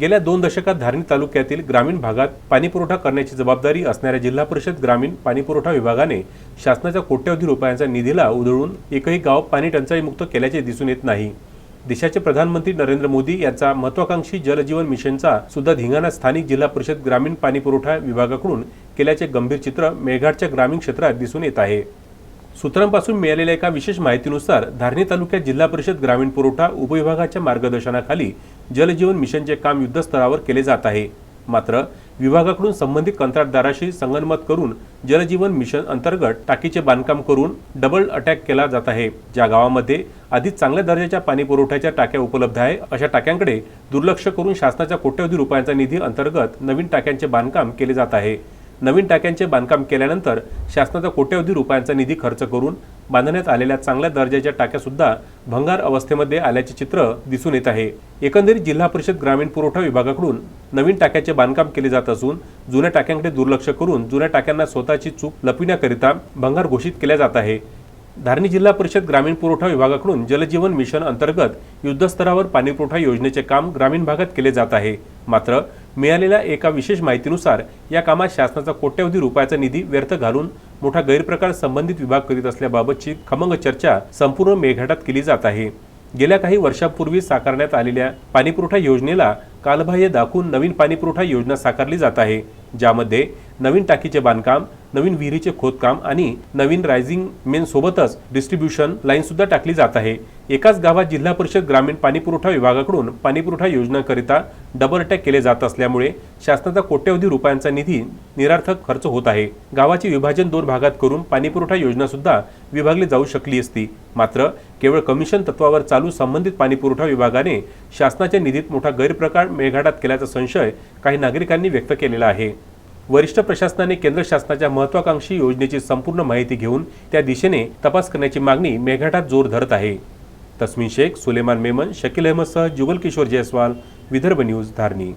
गेल्या दोन दशकात धारणी तालुक्यातील ग्रामीण भागात पाणीपुरवठा करण्याची जबाबदारी असणाऱ्या जिल्हा परिषद ग्रामीण पाणीपुरवठा विभागाने शासनाच्या कोट्यवधी रुपयांचा निधीला उधळून एकही गाव पाणी टंचाईमुक्त केल्याचे दिसून येत नाही. देशाचे प्रधानमंत्री नरेंद्र मोदी यांचा महत्वाकांक्षी जलजीवन मिशनचा सुद्धा धिंगाणा स्थानिक जिल्हा परिषद ग्रामीण पाणीपुरवठा विभागाकडून केल्याचे गंभीर चित्र मेळघाटच्या ग्रामीण क्षेत्रात दिसून येत आहे. सूत्रांपासून मिळालेल्या एका विशेष माहितीनुसार धारणी तालुक्यात जिल्हा परिषद ग्रामीण पुरवठा उपविभागाच्या मार्गदर्शनाखाली जलजीवन मिशनचे काम युद्धस्तरावर केले जात आहे. मात्र विभागाकडून संबंधित कंत्राटदाराशी संगनमत करून जलजीवन मिशन अंतर्गत टाकीचे बांधकाम करून डबल अटॅक केला जात आहे. ज्या गावामध्ये आधीच चांगल्या दर्जाच्या पाणी पुरवठ्याच्या टाक्या उपलब्ध आहे अशा टाक्यांकडे दुर्लक्ष करून शासनाच्या कोट्यवधी रुपयांचा निधी अंतर्गत नवीन टाक्यांचे बांधकाम केले जात आहे. नवीन टाक्यांचे बांधकाम केल्यानंतर शासनाचा कोट्यवधी रुपयांचा निधी खर्च करून बांधण्यात आलेल्या चांगल्या दर्जाच्या टाक्यासुद्धा भंगार अवस्थेमध्ये आल्याचे चित्र दिसून येत आहे. एकंदरीत जिल्हा परिषद ग्रामीण पुरवठा विभागाकडून नवीन टाक्याचे बांधकाम केले जात असून जुन्या टाक्यांकडे दुर्लक्ष करून जुन्या टाक्यांना स्वतःची चूक लपविण्याकरिता भंगार घोषित केल्या जात आहे. धारणी जिल्हा परिषद ग्रामीण पुरवठा विभागाकडून जलजीवन मिशन अंतर्गत युद्धस्तरावर पाणीपुरवठा योजनेचे काम ग्रामीण भागात केले जात आहे. मात्र मिळालेल्या एका विशेष माहितीनुसार या कामात शासनाचा कोट्यवधी रुपयाचा निधी व्यर्थ घालून मोठा गैरप्रकार संबंधित विभाग करीत असल्याबाबतची खमंग चर्चा संपूर्ण मेळघाटात केली जात आहे. गेल्या काही वर्षापूर्वी साकारण्यात आलेल्या पाणीपुरवठा योजनेला कालबाह्य दाखवून नवीन पाणीपुरवठा योजना साकारली जात आहे ज्यामध्ये नवीन टाकीचे बांधकाम नवीन विहिरीचे खोदकाम आणि नवीन रायझिंग मेन सोबतच डिस्ट्रीब्युशन लाईन सुद्धा टाकली जात आहे. एकाच गावात जिल्हा परिषद ग्रामीण पाणीपुरवठा विभागाकडून पाणीपुरवठा योजनाकरिता डबल अटॅक केले जात असल्यामुळे शासनाचा कोट्यवधी रुपयांचा निधी निरार्थक खर्च होत आहे. गावाचे विभाजन दोन भागात करून पाणीपुरवठा योजना सुद्धा विभागली जाऊ शकली असती. मात्र केवळ कमिशन तत्वावर चालू संबंधित पाणीपुरवठा विभागाने शासनाच्या निधीत मोठा गैरप्रकार मेळघाटात केल्याचा संशय काही नागरिकांनी व्यक्त केलेला आहे. वरिष्ठ प्रशासनाने केंद्र शासनाच्या महत्वाकांक्षी योजनेची संपूर्ण माहिती घेऊन त्या दिशेने तपास करण्याची मागणी मेघाटात जोर धरत आहे. तस्मिन शेख सुलेमान मेमन शकील अहमदसह जुगल किशोर जयस्वाल विदर्भ न्यूज धारणी.